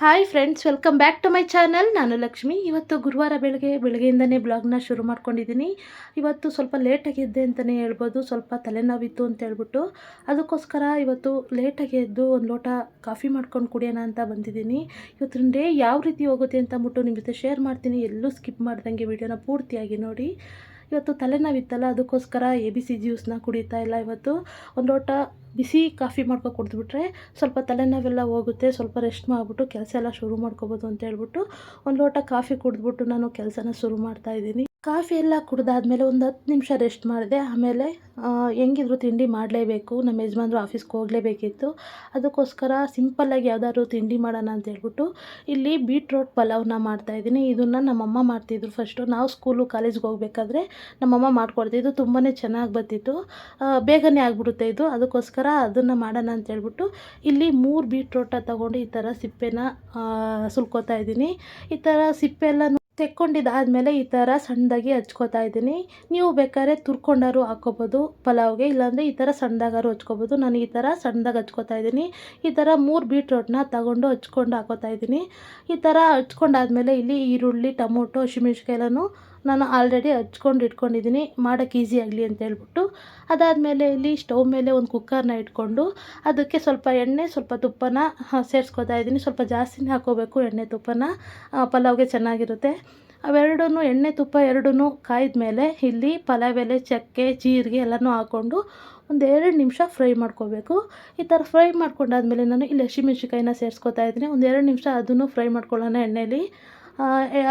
Hi friends welcome back to my channel ನಾನು ಲಕ್ಷ್ಮಿ. ಇವತ್ತು ಗುರುವಾರ ಬೆಳಗ್ಗೆ, ಬೆಳಗ್ಗೆಯಿಂದನೇ ಬ್ಲಾಗ್ನ ಶುರು ಮಾಡ್ಕೊಂಡಿದ್ದೀನಿ ಇವತ್ತು ಸ್ವಲ್ಪ ಲೇಟಾಗಿ ಎದ್ದೆ ಅಂತಲೇ ಹೇಳ್ಬೋದು. ಸ್ವಲ್ಪ ತಲೆನೋವಿತ್ತು ಅಂತ ಹೇಳ್ಬಿಟ್ಟು. ಅದಕ್ಕೋಸ್ಕರ ಇವತ್ತು ಲೇಟಾಗಿ ಎದ್ದು ಒಂದು ಲೋಟ ಕಾಫಿ ಮಾಡ್ಕೊಂಡು ಕುಡಿಯೋಣ ಅಂತ ಬಂದಿದ್ದೀನಿ ಇವತ್ತಿನ ಯಾವ ರೀತಿ ಹೋಗುತ್ತೆ ಅಂತ ಅಂದ್ಬಿಟ್ಟು ನಿಮ್ಮ ಜೊತೆ ಶೇರ್ ಮಾಡ್ತೀನಿ. ಎಲ್ಲೂ ಸ್ಕಿಪ್ ಮಾಡ್ದಂಗೆ ವಿಡಿಯೋನ ಪೂರ್ತಿಯಾಗಿ ನೋಡಿ. ಇವತ್ತು ತಲೆನೋವಿತ್ತಲ್ಲ, ಅದಕ್ಕೋಸ್ಕರ ಎ ಬಿ ಸಿ ಜ್ಯೂಸನ್ನ ಕುಡಿತಾ ಇಲ್ಲ. ಇವತ್ತು ಒಂದು ಲೋಟ ಬಿಸಿ ಕಾಫಿ ಮಾಡ್ಕೊ ಕುಡಿದ್ಬಿಟ್ರೆ ಸ್ವಲ್ಪ ತಲೆನೋವೆಲ್ಲ ಹೋಗುತ್ತೆ, ಸ್ವಲ್ಪ ರೆಸ್ಟ್ ಮಾಡಿಬಿಟ್ಟು ಕೆಲಸ ಎಲ್ಲ ಶುರು ಮಾಡ್ಕೋಬೋದು ಅಂತ ಹೇಳ್ಬಿಟ್ಟು ಒಂದು ಲೋಟ ಕಾಫಿ ಕುಡಿದ್ಬಿಟ್ಟು ನಾನು ಕೆಲಸನ ಶುರು ಮಾಡ್ತಾಯಿದ್ದೀನಿ ಕಾಫಿ ಎಲ್ಲ ಕುಡಿದಾದ್ಮೇಲೆ ಒಂದು ಹತ್ತು ನಿಮಿಷ ರೆಸ್ಟ್ ಮಾಡಿದೆ. ಆಮೇಲೆ ಹೆಂಗಿದ್ರು ತಿಂಡಿ ಮಾಡಲೇಬೇಕು. ನಮ್ಮ ಯಜಮಾನ್ರು ಆಫೀಸ್ಗೆ ಹೋಗಲೇಬೇಕಿತ್ತು. ಅದಕ್ಕೋಸ್ಕರ ಸಿಂಪಲ್ಲಾಗಿ ಯಾವ್ದಾದ್ರು ತಿಂಡಿ ಮಾಡೋಣ ಅಂತ ಹೇಳ್ಬಿಟ್ಟು ಇಲ್ಲಿ ಬೀಟ್ರೋಟ್ ಪಲಾವ್ನ ಮಾಡ್ತಾಯಿದ್ದೀನಿ ಇದನ್ನು ನಮ್ಮಮ್ಮ ಮಾಡ್ತಿದ್ರು ಫಸ್ಟು ನಾವು ಸ್ಕೂಲು ಕಾಲೇಜ್ಗೆ ಹೋಗ್ಬೇಕಾದ್ರೆ ನಮ್ಮಮ್ಮ ಮಾಡ್ಕೊಡ್ತಿದ್ದು ತುಂಬಾ ಚೆನ್ನಾಗಿ ಬರ್ತಿತ್ತು. ಬೇಗನೆ ಆಗಿಬಿಡುತ್ತೆ ಇದು. ಅದಕ್ಕೋಸ್ಕರ ಅದನ್ನು ಮಾಡೋಣ ಅಂತ ಹೇಳ್ಬಿಟ್ಟು ಇಲ್ಲಿ ಮೂರು ಬೀಟ್ರೋಟ ತೊಗೊಂಡು ಈ ಥರ ಸಿಪ್ಪೆನ ಸುಲ್ಕೋತಾ ಇದ್ದೀನಿ. ಈ ಥರ ಸಿಪ್ಪೆ ಎಲ್ಲ ತೆಕ್ಕೊಂಡಿದ್ದಾದಮೇಲೆ ಈ ಥರ ಸಣ್ಣದಾಗಿ ಹಚ್ಕೋತಾ ಇದ್ದೀನಿ. ನೀವು ಬೇಕಾದ್ರೆ ತುರ್ಕೊಂಡಾರು ಹಾಕ್ಕೋಬೋದು, ಪಲಾವ್ಗೆ, ಇಲ್ಲಾಂದರೆ ಈ ಥರ ಸಣ್ಣದಾಗಾರು ಹಚ್ಕೋಬೋದು. ನಾನು ಈ ಥರ ಸಣ್ಣದಾಗಿ ಹಚ್ಕೋತಾ ಇದ್ದೀನಿ. ಈ ಥರ ಮೂರು ಬೀಟ್ರೋಟ್ನ ತಗೊಂಡು ಹಚ್ಕೊಂಡು ಹಾಕೋತಾ ಇದ್ದೀನಿ. ಈ ಥರ ಹಚ್ಕೊಂಡಾದ್ಮೇಲೆ ಇಲ್ಲಿ ಈರುಳ್ಳಿ, ಟೊಮೊಟೊ ಹಸಿಮೆಣ್ಸಿಕಾಯಿ ಎಲ್ಲನೂ ನಾನು ಆಲ್ರೆಡಿ ಹಚ್ಕೊಂಡು ಇಟ್ಕೊಂಡಿದ್ದೀನಿ ಮಾಡೋಕ್ಕೆ ಈಸಿ ಆಗಲಿ ಅಂತ ಹೇಳ್ಬಿಟ್ಟು. ಅದಾದಮೇಲೆ ಇಲ್ಲಿ ಸ್ಟವ್ ಮೇಲೆ ಒಂದು ಕುಕ್ಕರ್ನ ಇಟ್ಕೊಂಡು, ಅದಕ್ಕೆ ಸ್ವಲ್ಪ ಎಣ್ಣೆ, ಸ್ವಲ್ಪ ತುಪ್ಪನ ಸೇರಿಸ್ಕೊತಾ ಇದ್ದೀನಿ. ಸ್ವಲ್ಪ ಜಾಸ್ತಿನೇ ಹಾಕೋಬೇಕು ಎಣ್ಣೆ, ತುಪ್ಪನ. ಪಲಾವ್ಗೆ ಚೆನ್ನಾಗಿರುತ್ತೆ. ಅವೆರಡೂ ಎಣ್ಣೆ, ತುಪ್ಪ ಎರಡೂ ಕಾಯ್ದ ಮೇಲೆ ಇಲ್ಲಿ ಪಲಾವ್ ಎಲೆ, ಚಕ್ಕೆ, ಜೀರಿಗೆ ಎಲ್ಲನೂ ಹಾಕ್ಕೊಂಡು ಒಂದು ಎರಡು ನಿಮಿಷ ಫ್ರೈ ಮಾಡ್ಕೋಬೇಕು. ಈ ಥರ ಫ್ರೈ ಮಾಡ್ಕೊಂಡಾದ್ಮೇಲೆ ನಾನು ಇಲ್ಲಿ ಹಸಿಮೆಣ್ಸಿಕಾಯಿನ ಸೇರಿಸ್ಕೊತಾ ಇದ್ದೀನಿ. ಒಂದು ಎರಡು ನಿಮಿಷ ಅದನ್ನು ಫ್ರೈ ಮಾಡ್ಕೊಳ್ಳೋಣ ಎಣ್ಣೆಲಿ.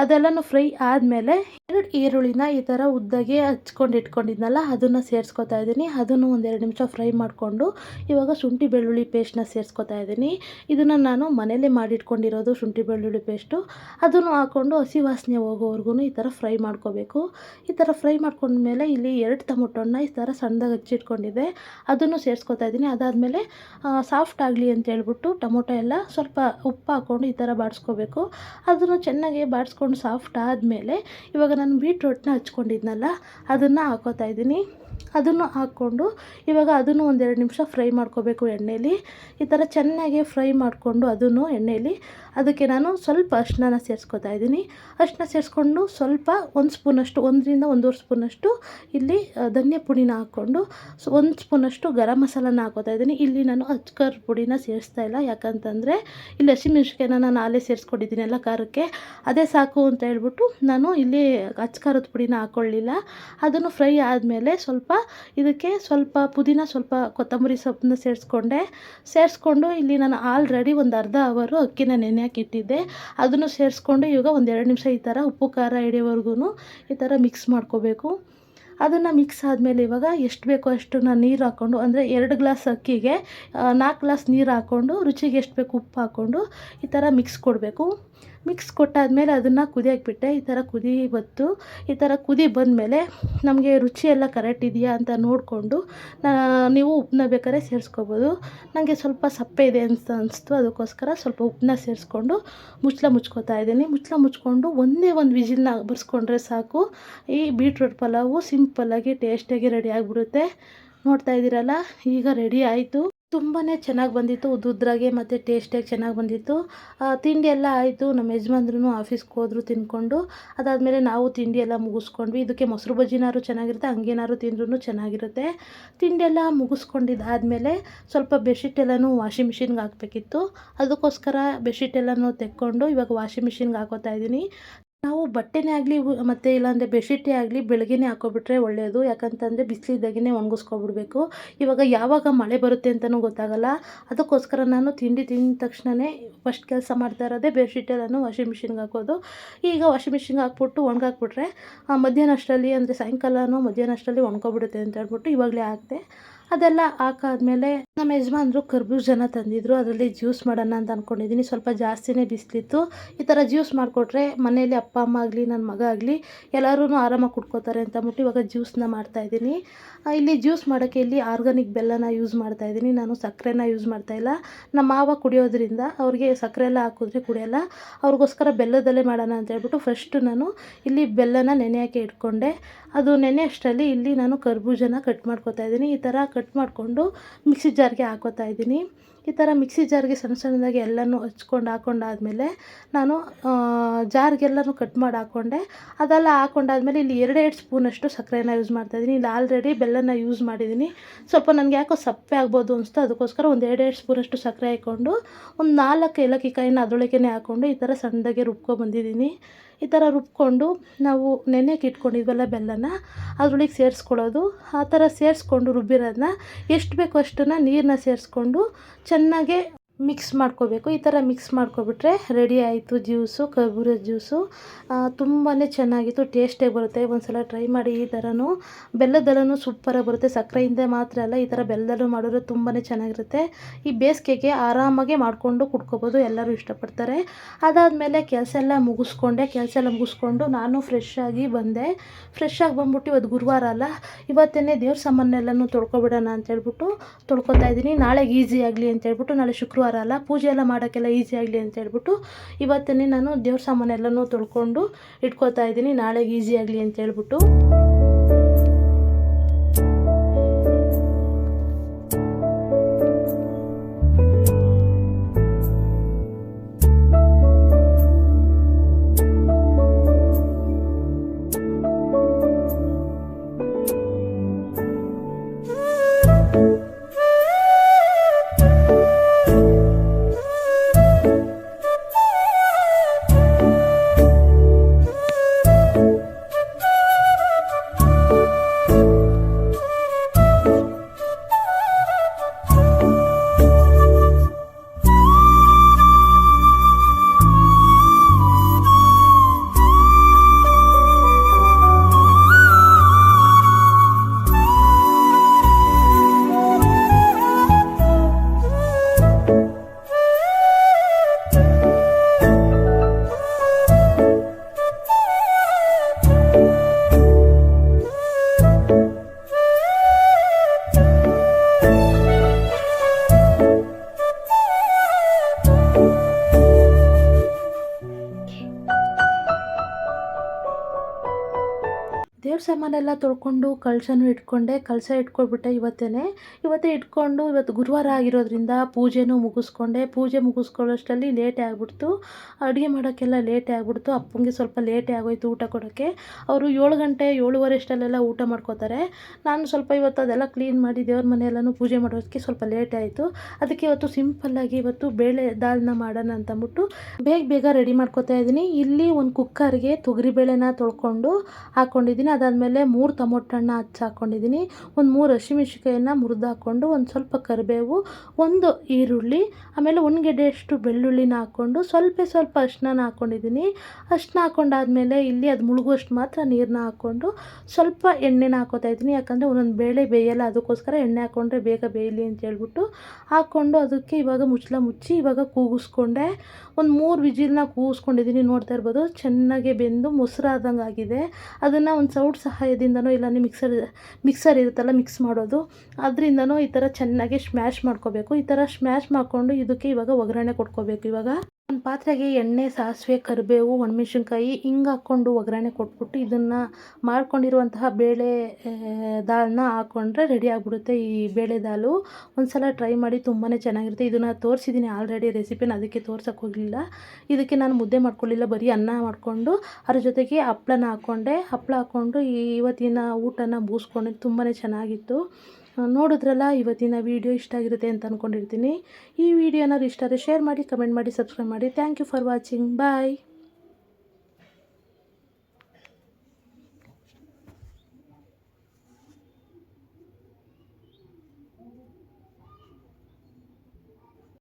ಅದೆಲ್ಲನೂ ಫ್ರೈ ಆದಮೇಲೆ ಎರಡು ಈರುಳ್ಳಿನ ಈ ಥರ ಉದ್ದಗೆ ಹಚ್ಕೊಂಡು ಇಟ್ಕೊಂಡಿದ್ನಲ್ಲ, ಅದನ್ನು ಸೇರಿಸ್ಕೊತಾ ಇದ್ದೀನಿ. ಅದನ್ನು ಒಂದೆರಡು ನಿಮಿಷ ಫ್ರೈ ಮಾಡಿಕೊಂಡು ಇವಾಗ ಶುಂಠಿ ಬೆಳ್ಳುಳ್ಳಿ ಪೇಸ್ಟ್ನ ಸೇರಿಸ್ಕೊತಾ ಇದ್ದೀನಿ. ಇದನ್ನು ನಾನು ಮನೇಲೇ ಮಾಡಿಟ್ಕೊಂಡಿರೋದು ಶುಂಠಿ ಬೆಳ್ಳುಳ್ಳಿ ಪೇಸ್ಟು. ಅದನ್ನು ಹಾಕ್ಕೊಂಡು ಹಸಿ ವಾಸನೆ ಹೋಗೋವರೆಗೂ ಈ ಥರ ಫ್ರೈ ಮಾಡ್ಕೋಬೇಕು. ಈ ಥರ ಫ್ರೈ ಮಾಡ್ಕೊಂಡ್ಮೇಲೆ ಇಲ್ಲಿ ಎರಡು ಟೊಮೊಟೊನ ಈ ಥರ ಸಣ್ಣದಾಗಿ ಹಚ್ಚಿಟ್ಕೊಂಡಿದ್ದೆ. ಅದನ್ನು ಸೇರಿಸ್ಕೊತಾ ಇದ್ದೀನಿ. ಅದಾದಮೇಲೆ ಸಾಫ್ಟ್ ಆಗಲಿ ಅಂತ ಹೇಳ್ಬಿಟ್ಟು ಟೊಮೊಟೊ ಎಲ್ಲ ಸ್ವಲ್ಪ ಉಪ್ಪು ಹಾಕ್ಕೊಂಡು ಈ ಥರ ಬಾಡಿಸ್ಕೋಬೇಕು. ಅದನ್ನು ಚೆನ್ನಾಗಿ ಚೆನ್ನಾಗಿ ಬಾಡಿಸ್ಕೊಂಡು ಸಾಫ್ಟ್ ಆದಮೇಲೆ ಇವಾಗ ನಾನು ಬೀಟ್ರೋಟ್ನ ಹಚ್ಕೊಂಡಿದ್ನಲ್ಲ, ಅದನ್ನು ಹಾಕೋತಾ ಇದ್ದೀನಿ. ಅದನ್ನು ಹಾಕ್ಕೊಂಡು ಇವಾಗ ಅದನ್ನು ಒಂದೆರಡು ನಿಮಿಷ ಫ್ರೈ ಮಾಡ್ಕೋಬೇಕು ಎಣ್ಣೆಯಲ್ಲಿ ಈ ಥರ ಚೆನ್ನಾಗಿ ಫ್ರೈ ಮಾಡಿಕೊಂಡು ಅದನ್ನು ಎಣ್ಣೆಯಲ್ಲಿ ಅದಕ್ಕೆ ನಾನು ಸ್ವಲ್ಪ ಅರಿಶಿನ ಸೇರಿಸ್ಕೊತಾ ಇದ್ದೀನಿ. ಅರಿಶಿನ ಸೇರಿಸ್ಕೊಂಡು ಸ್ವಲ್ಪ ಒಂದು ಸ್ಪೂನಷ್ಟು, ಒಂದರಿಂದ ಒಂದೂವರೆ ಸ್ಪೂನಷ್ಟು ಇಲ್ಲಿ ಧನಿಯಾ ಪುಡಿನ ಹಾಕ್ಕೊಂಡು ಸೊ, ಒಂದು ಸ್ಪೂನಷ್ಟು ಗರಂ ಮಸಾಲನ ಹಾಕೋತಾ ಇದ್ದೀನಿ. ಇಲ್ಲಿ ನಾನು ಅಚ್ಕರ್ ಪುಡಿನ ಸೇರಿಸ್ತಾ ಇಲ್ಲ. ಯಾಕಂತಂದರೆ ಇಲ್ಲಿ ಹಸಿಮೆಣ್ಸಿಕಾಯಿನ ನಾನು ಆಲೇ ಸೇರಿಸ್ಕೊಂಡಿದ್ದೀನಿ ಎಲ್ಲ ಖಾರಕ್ಕೆ. ಅದೇ ಸಾಕು ಅಂತ ಹೇಳ್ಬಿಟ್ಟು ನಾನು ಇಲ್ಲಿ ಅಚ್ಕಾರದ ಪುಡಿನ ಹಾಕ್ಕೊಳ್ಳಿಲ್ಲ ಅದನ್ನು ಫ್ರೈ ಆದಮೇಲೆ ಸ್ವಲ್ಪ ಇದಕ್ಕೆ ಸ್ವಲ್ಪ ಪುದೀನ, ಸ್ವಲ್ಪ ಕೊತ್ತಂಬರಿ ಸೊಪ್ಪನ್ನ ಸೇರಿಸ್ಕೊಂಡೆ. ಸೇರಿಸ್ಕೊಂಡು ಇಲ್ಲಿ ನಾನು ಆಲ್ರೆಡಿ ಒಂದು ಅರ್ಧ ಅವರು ಅಕ್ಕಿನ ನೆನೆ ಇಟ್ಟಿದ್ದೆ ಅದನ್ನು ಸೇರಿಸ್ಕೊಂಡು ಇವಾಗ ಎರಡು ನಿಮಿಷ ಈ ಥರ ಉಪ್ಪು, ಖಾರ ಹಿಡಿಯೋವರೆಗೂ ಈ ಥರ ಮಿಕ್ಸ್ ಮಾಡ್ಕೋಬೇಕು. ಅದನ್ನು ಮಿಕ್ಸ್ ಆದಮೇಲೆ ಇವಾಗ ಎಷ್ಟು ಬೇಕೋ ಅಷ್ಟು ನಾನು ನೀರು ಹಾಕ್ಕೊಂಡು, ಅಂದರೆ ಎರಡು ಗ್ಲಾಸ್ ಅಕ್ಕಿಗೆ ನಾಲ್ಕು ಗ್ಲಾಸ್ ನೀರು ಹಾಕ್ಕೊಂಡು, ರುಚಿಗೆ ಎಷ್ಟು ಬೇಕು ಉಪ್ಪು ಹಾಕ್ಕೊಂಡು ಈ ಥರ ಮಿಕ್ಸ್ ಕೊಡಬೇಕು. ಮಿಕ್ಸ್ ಕೊಟ್ಟಾದಮೇಲೆ ಅದನ್ನು ಕುದಿಯೋಕೆ ಬಿಟ್ಟೆ ಈ ಥರ ಕುದಿ ಬತ್ತು ಈ ಥರ ಕುದಿ ಬಂದಮೇಲೆ ನಮಗೆ ರುಚಿ ಎಲ್ಲ ಕರೆಕ್ಟ್ ಇದೆಯಾ ಅಂತ ನೋಡಿಕೊಂಡು ನೀವು ಉಪ್ಪನ್ನ ಬೇಕಾದ್ರೆ ಸೇರಿಸ್ಕೋಬೋದು. ನನಗೆ ಸ್ವಲ್ಪ ಸಪ್ಪೆ ಇದೆ ಅಂತ ಅನಿಸ್ತು, ಅದಕ್ಕೋಸ್ಕರ ಸ್ವಲ್ಪ ಉಪ್ಪನ್ನ ಸೇರಿಸ್ಕೊಂಡು ಮುಚ್ಚಳ ಮುಚ್ಕೋತಾ ಇದ್ದೀನಿ. ಮುಚ್ಚಳ ಮುಚ್ಕೊಂಡು ಒಂದೇ ಒಂದು ವಿಜಿಲ್ನ ಬರ್ಸ್ಕೊಂಡ್ರೆ ಸಾಕು. ಈ ಬೀಟ್ರೂಟ್ ಪಲಾವು ಸಿಂಪಲ್ಲಾಗಿ ಟೇಸ್ಟಾಗಿ ರೆಡಿ ಆಗಿಬಿಡುತ್ತೆ. ನೋಡ್ತಾ ಇದ್ದೀರಲ್ಲ, ಈಗ ರೆಡಿ ಆಯಿತು. ತುಂಬಾ ಚೆನ್ನಾಗಿ ಬಂದಿತ್ತು. ಉದ್ದುದ್ರಾಗೆ ಮತ್ತು ಟೇಸ್ಟಿಯಾಗಿ ಚೆನ್ನಾಗಿ ಬಂದಿತ್ತು. ತಿಂಡಿ ಎಲ್ಲ ಆಯಿತು. ನಮ್ಮ ಯಜಮಾನ್ರು ಆಫೀಸ್ಗೆ ಹೋದ್ರು ತಿಂದ್ಕೊಂಡು ಅದಾದಮೇಲೆ ನಾವು ತಿಂಡಿ ಎಲ್ಲ ಮುಗಿಸ್ಕೊಂಡ್ವಿ. ಇದಕ್ಕೆ ಮೊಸರು ಬಜ್ಜಿನಾರು ಚೆನ್ನಾಗಿರುತ್ತೆ ಹಂಗೇನಾದ್ರು ತಿಂದ್ರೂ ಚೆನ್ನಾಗಿರುತ್ತೆ. ತಿಂಡಿ ಎಲ್ಲ ಮುಗಿಸ್ಕೊಂಡಿದ್ದಾದಮೇಲೆ ಸ್ವಲ್ಪ ಬೆಡ್ಶೀಟ್ ಎಲ್ಲನೂ ವಾಷಿಂಗ್ ಮಿಷಿನ್ಗೆ ಹಾಕಬೇಕಿತ್ತು. ಅದಕ್ಕೋಸ್ಕರ ಬೆಡ್ಶೀಟ್ ಎಲ್ಲನೂ ತೆಕ್ಕೊಂಡು ಇವಾಗ ವಾಷಿಂಗ್ ಮಿಷಿನ್ಗೆ ಹಾಕೋತಾ ಇದ್ದೀನಿ. ನಾವು ಬಟ್ಟೆನೇ ಆಗಲಿ ಮತ್ತು ಇಲ್ಲಾಂದರೆ ಬೆಡ್ಶೀಟೇ ಆಗಲಿ ಬೆಳಗ್ಗೆನೇ ಹಾಕ್ಕೊಬಿಟ್ರೆ ಒಳ್ಳೆಯದು ಯಾಕಂತಂದರೆ ಬಿಸಿಲಿದ್ದಾಗೇ ಒಣಗಿಸ್ಕೊಬಿಡ್ಬೇಕು. ಇವಾಗ ಯಾವಾಗ ಮಳೆ ಬರುತ್ತೆ ಅಂತಲೂ ಗೊತ್ತಾಗಲ್ಲ. ಅದಕ್ಕೋಸ್ಕರ ನಾನು ತಿಂಡಿ ತಿಂದ ತಕ್ಷಣವೇ ಫಸ್ಟ್ ಕೆಲಸ ಮಾಡ್ತಾ ಇರೋದೇ ಬೆಡ್ಶೀಟ್ ಎಲ್ಲನೂ ವಾಷಿಂಗ್ ಮಿಷಿನ್ಗೆ ಹಾಕೋದು. ಈಗ ವಾಷಿಂಗ್ ಮಿಷಿನ್ಗೆ ಹಾಕ್ಬಿಟ್ಟು ಒಣಗಾಕ್ಬಿಟ್ರೆ ಮಧ್ಯಾಹ್ನ ಅಷ್ಟರಲ್ಲಿ ಅಂದರೆ ಸಾಯಂಕಾಲನೂ ಮಧ್ಯಾಹ್ನ ಅಷ್ಟರಲ್ಲಿ ಒಣ್ಕೊಬಿಡುತ್ತೆ ಅಂತ ಹೇಳ್ಬಿಟ್ಟು ಇವಾಗಲೇ ಹಾಕ್ತೆ ಅದೆಲ್ಲ ಹಾಕಾದ್ಮೇಲೆ ನಮ್ಮ ಯಜಮಾನ್ರು ಕರ್ಬೂಜನ ತಂದಿದ್ರು. ಅದರಲ್ಲಿ ಜ್ಯೂಸ್ ಮಾಡೋಣ ಅಂತ ಅಂದ್ಕೊಂಡಿದ್ದೀನಿ ಸ್ವಲ್ಪ ಜಾಸ್ತಿನೇ ಬಿಸಿಲಿತ್ತು. ಈ ಥರ ಜ್ಯೂಸ್ ಮಾಡಿಕೊಟ್ರೆ ಮನೆಯಲ್ಲಿ ಅಪ್ಪ, ಅಮ್ಮ ಆಗಲಿ ನನ್ನ ಮಗ ಆಗಲಿ ಎಲ್ಲರೂ ಆರಾಮಾಗಿ ಕುಡ್ಕೋತಾರೆ ಅಂತ ಅಂದ್ಬಿಟ್ಟು ಇವಾಗ ಜ್ಯೂಸನ್ನ ಮಾಡ್ತಾಯಿದ್ದೀನಿ ಇಲ್ಲಿ ಜ್ಯೂಸ್ ಮಾಡೋಕ್ಕೆ ಇಲ್ಲಿ ಆರ್ಗಾನಿಕ್ ಬೆಲ್ಲನ ಯೂಸ್ ಮಾಡ್ತಾಯಿದ್ದೀನಿ ನಾನು ಸಕ್ಕರೆನ ಯೂಸ್ ಮಾಡ್ತಾಯಿಲ್ಲ ನಮ್ಮ ಮಾವ ಕುಡಿಯೋದ್ರಿಂದ ಅವ್ರಿಗೆ ಸಕ್ಕರೆ ಎಲ್ಲ ಹಾಕಿದ್ರೆ ಕುಡಿಯೋಲ್ಲ. ಅವ್ರಿಗೋಸ್ಕರ ಬೆಲ್ಲದಲ್ಲೇ ಮಾಡೋಣ ಅಂತ ಹೇಳ್ಬಿಟ್ಟು ಫಸ್ಟು ನಾನು ಇಲ್ಲಿ ಬೆಲ್ಲನ ನೆನೆ ಹಾಕಿ ಇಟ್ಕೊಂಡೆ. ಅದು ನೆನೆ ಅಷ್ಟರಲ್ಲಿ ಇಲ್ಲಿ ನಾನು ಕರ್ಬೂಜನ ಕಟ್ ಮಾಡ್ಕೊತಾ ಇದ್ದೀನಿ. ಈ ಥರ ಕಟ್ ಮಾಡಿಕೊಂಡು ಮಿಕ್ಸಿ ಜಾರ್ಗೆ ಹಾಕೋತಾ ಇದ್ದೀನಿ. ಈ ಥರ ಮಿಕ್ಸಿ ಜಾರ್ಗೆ ಸಣ್ಣ ಸಣ್ಣದಾಗಿ ಎಲ್ಲನೂ ಹಚ್ಕೊಂಡು ಹಾಕೊಂಡಾದ್ಮೇಲೆ ನಾನು ಜಾರ್ಗೆಲ್ಲನೂ ಕಟ್ ಮಾಡಿ ಹಾಕ್ಕೊಂಡೆ ಅದೆಲ್ಲ ಹಾಕೊಂಡಾದ್ಮೇಲೆ ಇಲ್ಲಿ ಎರಡೆರಡು ಸ್ಪೂನಷ್ಟು ಸಕ್ಕರೆನ ಯೂಸ್ ಮಾಡ್ತಾಯಿದ್ದೀನಿ ಇಲ್ಲಿ ಆಲ್ರೆಡಿ ಬೆಲ್ಲನ ಯೂಸ್ ಮಾಡಿದ್ದೀನಿ. ಸ್ವಲ್ಪ ನನಗೆ ಯಾಕೋ ಸಪ್ಪೆ ಆಗ್ಬೋದು ಅನಿಸ್ತು. ಅದಕ್ಕೋಸ್ಕರ ಒಂದು ಎರಡೆರಡು ಸ್ಪೂನಷ್ಟು ಸಕ್ಕರೆ ಹಾಕ್ಕೊಂಡು ಒಂದು ನಾಲ್ಕು ಏಲಕ್ಕಿ ಕಾಯಿನ ಅದರೊಳಗೆ ಹಾಕ್ಕೊಂಡು ಈ ಥರ ಸಣ್ಣದಾಗೆ ರುಬ್ಕೊಬಂದಿದ್ದೀನಿ ಈ ಥರ ರುಬ್ಕೊಂಡು ನಾವು ನೆನೆಗೆ ಇಟ್ಕೊಂಡಿದ್ವಲ್ಲ ಬೆಲ್ಲನ ಅದ್ರೊಳಗೆ ಸೇರಿಸ್ಕೊಳ್ಳೋದು. ಆ ಥರ ಸೇರಿಸ್ಕೊಂಡು ರುಬ್ಬಿರೋದನ್ನ ಎಷ್ಟು ಬೇಕೋ ಅಷ್ಟನ್ನು ನೀರನ್ನ ಸೇರಿಸ್ಕೊಂಡು ಚೆನ್ನಾಗೆ ಮಿಕ್ಸ್ ಮಾಡ್ಕೋಬೇಕು. ಈ ಥರ ಮಿಕ್ಸ್ ಮಾಡ್ಕೊಬಿಟ್ರೆ ರೆಡಿ ಆಯಿತು ಜ್ಯೂಸು ಕರ್ಬೂರದ ಜ್ಯೂಸು. ತುಂಬಾ ಚೆನ್ನಾಗಿತ್ತು ಟೇಸ್ಟಾಗಿ ಬರುತ್ತೆ. ಒಂದು ಸಲ ಟ್ರೈ ಮಾಡಿ, ಈ ಥರನೂ. ಬೆಲ್ಲದಲ್ಲೂ ಸೂಪರಾಗಿ ಬರುತ್ತೆ. ಸಕ್ಕರೆಯಿಂದ ಮಾತ್ರ ಅಲ್ಲ, ಈ ಥರ ಬೆಲ್ಲದಲ್ಲೂ ಮಾಡಿದ್ರೆ ತುಂಬಾ ಚೆನ್ನಾಗಿರುತ್ತೆ. ಈ ಬೇಸಿಗೆಗೆ ಆರಾಮಾಗಿ ಮಾಡಿಕೊಂಡು ಕುಡ್ಕೋಬೋದು, ಎಲ್ಲರೂ ಇಷ್ಟಪಡ್ತಾರೆ. ಅದಾದಮೇಲೆ ಕೆಲಸ ಎಲ್ಲ ಮುಗಿಸ್ಕೊಂಡೆ. ಕೆಲಸ ಎಲ್ಲ ಮುಗಿಸ್ಕೊಂಡು ನಾನು ಫ್ರೆಶ್ ಆಗಿ ಬಂದೆ. ಫ್ರೆಶ್ ಆಗಿ ಬಂದ್ಬಿಟ್ಟು ಇವತ್ತು ಗುರುವಾರ ಅಲ್ಲ ಇವತ್ತೇ ದೇವ್ರ ಸಾಮಾನೆಲ್ಲನೂ ತೊಳ್ಕೊಬಿಡೋಣ ಅಂತ ಹೇಳ್ಬಿಟ್ಟು ತೊಳ್ಕೊತಾ ಇದ್ದೀನಿ. ನಾಳೆಗೆ ಈಸಿ ಆಗಲಿ ಅಂತ ಹೇಳ್ಬಿಟ್ಟು ನಾಳೆ ಶುಕ್ರವಾರ ಅಲ್ಲ, ಪೂಜೆ ಎಲ್ಲ ಮಾಡೋಕ್ಕೆಲ್ಲ ಈಸಿ ಆಗಲಿ ಅಂತ ಹೇಳ್ಬಿಟ್ಟು ಇವತ್ತೇ ನಾನು ದೇವ್ರ ಸಾಮಾನೆಲ್ಲನೂ ತೊಳ್ಕೊಂಡು ಇಟ್ಕೋತಾ ಇದ್ದೀನಿ. ನಾಳೆಗೆ ಈಸಿ ಆಗಲಿ ಅಂತ ಹೇಳ್ಬಿಟ್ಟು. ಸಾಮಾನೆಲ್ಲ ತೊಳ್ಕೊಂಡು ಕಳಶನೂ ಇಟ್ಕೊಂಡೆ. ಕಳಸ ಇಟ್ಕೊಬಿಟ್ಟೆ ಇವತ್ತೇ ಇವತ್ತೇ ಇಟ್ಕೊಂಡು ಇವತ್ತು ಗುರುವಾರ ಆಗಿರೋದ್ರಿಂದ ಪೂಜೆನೂ ಮುಗಿಸ್ಕೊಂಡೆ. ಪೂಜೆ ಮುಗಿಸ್ಕೊಳ್ಳೋಷ್ಟರಲ್ಲಿ ಲೇಟ್ ಆಗಿಬಿಡ್ತು. ಅಡುಗೆ ಮಾಡೋಕ್ಕೆಲ್ಲ ಲೇಟ್ ಆಗಿಬಿಡ್ತು. ಅಪ್ಪಂಗೆ ಸ್ವಲ್ಪ ಲೇಟೇ ಆಗೋಯ್ತು ಊಟ ಕೊಡೋಕ್ಕೆ. ಅವರು ಏಳು ಗಂಟೆ, ಏಳುವರೆ ಅಷ್ಟಲ್ಲೆಲ್ಲ ಊಟ ಮಾಡ್ಕೋತಾರೆ. ನಾನು ಸ್ವಲ್ಪ ಇವತ್ತು ಅದೆಲ್ಲ ಕ್ಲೀನ್ ಮಾಡಿ ದೇವ್ರ ಮನೆಯೆಲ್ಲನೂ ಪೂಜೆ ಮಾಡೋದಕ್ಕೆ ಸ್ವಲ್ಪ ಲೇಟ್ ಆಯಿತು. ಅದಕ್ಕೆ ಇವತ್ತು ಸಿಂಪಲ್ಲಾಗಿ ಇವತ್ತು ಬೇಳೆ ದಾಲ್ನ ಮಾಡೋಣ ಅಂತಂದ್ಬಿಟ್ಟು ಬೇಗ ಬೇಗ ರೆಡಿ ಮಾಡ್ಕೊತಾ ಇದ್ದೀನಿ. ಇಲ್ಲಿ ಒಂದು ಕುಕ್ಕರ್ಗೆ ತೊಗರಿಬೇಳೆನ ತೊಳ್ಕೊಂಡು ಹಾಕ್ಕೊಂಡಿದ್ದೀನಿ ಅದಾದಮೇಲೆ ಮೂರು ಟೊಮೊಟೊ ಹಣ್ಣು ಹಚ್ಚಾಕೊಂಡಿದ್ದೀನಿ ಒಂದು ಮೂರು ಹಸಿಮೆಣ್ಸಿಕಾಯನ್ನು ಮುರಿದು ಹಾಕೊಂಡು ಒಂದು ಸ್ವಲ್ಪ ಕರಿಬೇವು, ಒಂದು ಈರುಳ್ಳಿ, ಆಮೇಲೆ ಒಂದು ಬೆಳ್ಳುಳ್ಳಿನ ಹಾಕ್ಕೊಂಡು ಸ್ವಲ್ಪ ಸ್ವಲ್ಪ ಅರಿಶಿನ ಹಾಕ್ಕೊಂಡಿದ್ದೀನಿ ಅರಿಶಿನ ಹಾಕ್ಕೊಂಡಾದ್ಮೇಲೆ ಇಲ್ಲಿ ಅದು ಮುಳುಗುವಷ್ಟು ಮಾತ್ರ ನೀರನ್ನ ಹಾಕ್ಕೊಂಡು ಸ್ವಲ್ಪ ಎಣ್ಣೆನ ಹಾಕೋತಾ ಇದ್ದೀನಿ. ಯಾಕಂದರೆ ಒಂದೊಂದು ಬೇಳೆ ಬೇಯಲ್ಲ, ಅದಕ್ಕೋಸ್ಕರ ಎಣ್ಣೆ ಹಾಕ್ಕೊಂಡ್ರೆ ಬೇಗ ಬೇಯಲಿ ಅಂತ ಹೇಳ್ಬಿಟ್ಟು ಹಾಕ್ಕೊಂಡು ಅದಕ್ಕೆ ಇವಾಗ ಮುಚ್ಚಳ ಮುಚ್ಚಿ ಇವಾಗ ಕೂಗಿಸ್ಕೊಂಡೆ. ಒಂದು ಮೂರು ವಿಜಿಲ್ನ ಕೂಗಿಸ್ಕೊಂಡಿದ್ದೀನಿ. ನೋಡ್ತಾ ಇರ್ಬೋದು, ಚೆನ್ನಾಗಿ ಬೆಂದು ಮೊಸರಾದಂಗೆ ಆಗಿದೆ ಅದನ್ನು ಒಂದು ಸೌಟ್ ಸಹಾಯದಿಂದನೋ ಇಲ್ಲ ಮಿಕ್ಸರ್ ಮಿಕ್ಸರ್ ಇರುತ್ತಲ್ಲ ಮಿಕ್ಸ್ ಮಾಡೋದು, ಅದರಿಂದನೋ ಈ ಥರ ಚೆನ್ನಾಗಿ ಸ್ಮ್ಯಾಶ್ ಮಾಡ್ಕೋಬೇಕು. ಈ ಥರ ಸ್ಮ್ಯಾಶ್ ಮಾಡಿಕೊಂಡು ಇದಕ್ಕೆ ಇವಾಗ ಒಗ್ಗರಣೆ ಕೊಟ್ಕೋಬೇಕು. ಇವಾಗ ಒಂದು ಪಾತ್ರೆಗೆ ಎಣ್ಣೆ, ಸಾಸಿವೆ, ಕರಿಬೇವು, ಒಣಮೆಣ್ಸಿನ್ಕಾಯಿ ಹಿಂಗೆ ಹಾಕ್ಕೊಂಡು ಒಗ್ಗರಣೆ ಕೊಟ್ಬಿಟ್ಟು ಇದನ್ನು ಮಾಡ್ಕೊಂಡಿರುವಂತಹ ಬೇಳೆ ದಾಲ್ನ ಹಾಕ್ಕೊಂಡ್ರೆ ರೆಡಿ ಆಗಿಬಿಡುತ್ತೆ ಈ ಬೇಳೆ ದಾಲು. ಒಂದು ಸಲ ಟ್ರೈ ಮಾಡಿ ತುಂಬಾ ಚೆನ್ನಾಗಿರುತ್ತೆ. ಇದನ್ನು ತೋರಿಸಿದ್ದೀನಿ ಆಲ್ರೆಡಿ ರೆಸಿಪಿನ ಅದಕ್ಕೆ ತೋರ್ಸೋಕೆ ಹೋಗಲಿಲ್ಲ. ಇದಕ್ಕೆ ನಾನು ಮುದ್ದೆ ಮಾಡ್ಕೊಳ್ಳಿಲ್ಲ, ಬರೀ ಅನ್ನ ಮಾಡಿಕೊಂಡು. ಅದ್ರ ಜೊತೆಗೆ ಹಪ್ಳನ ಹಾಕ್ಕೊಂಡೆ ಹಪ್ಪಳ ಹಾಕ್ಕೊಂಡು ಇವತ್ತಿನ ಊಟನ ಬೂಸ್ಕೊಂಡೆ ತುಂಬಾ ಚೆನ್ನಾಗಿತ್ತು. ನೋಡಿದ್ರಲ್ಲ, ಇವತ್ತಿನ ವೀಡಿಯೋ ಇಷ್ಟ ಆಗಿರುತ್ತೆ ಅಂತ ಅಂದ್ಕೊಂಡಿರ್ತೀನಿ ಈ ವಿಡಿಯೋನ ಇಷ್ಟ ಆದರೆ ಶೇರ್ ಮಾಡಿ ಕಮೆಂಟ್ ಮಾಡಿ ಸಬ್ಸ್ಕ್ರೈಬ್ ಮಾಡಿ. Thank you for watching bye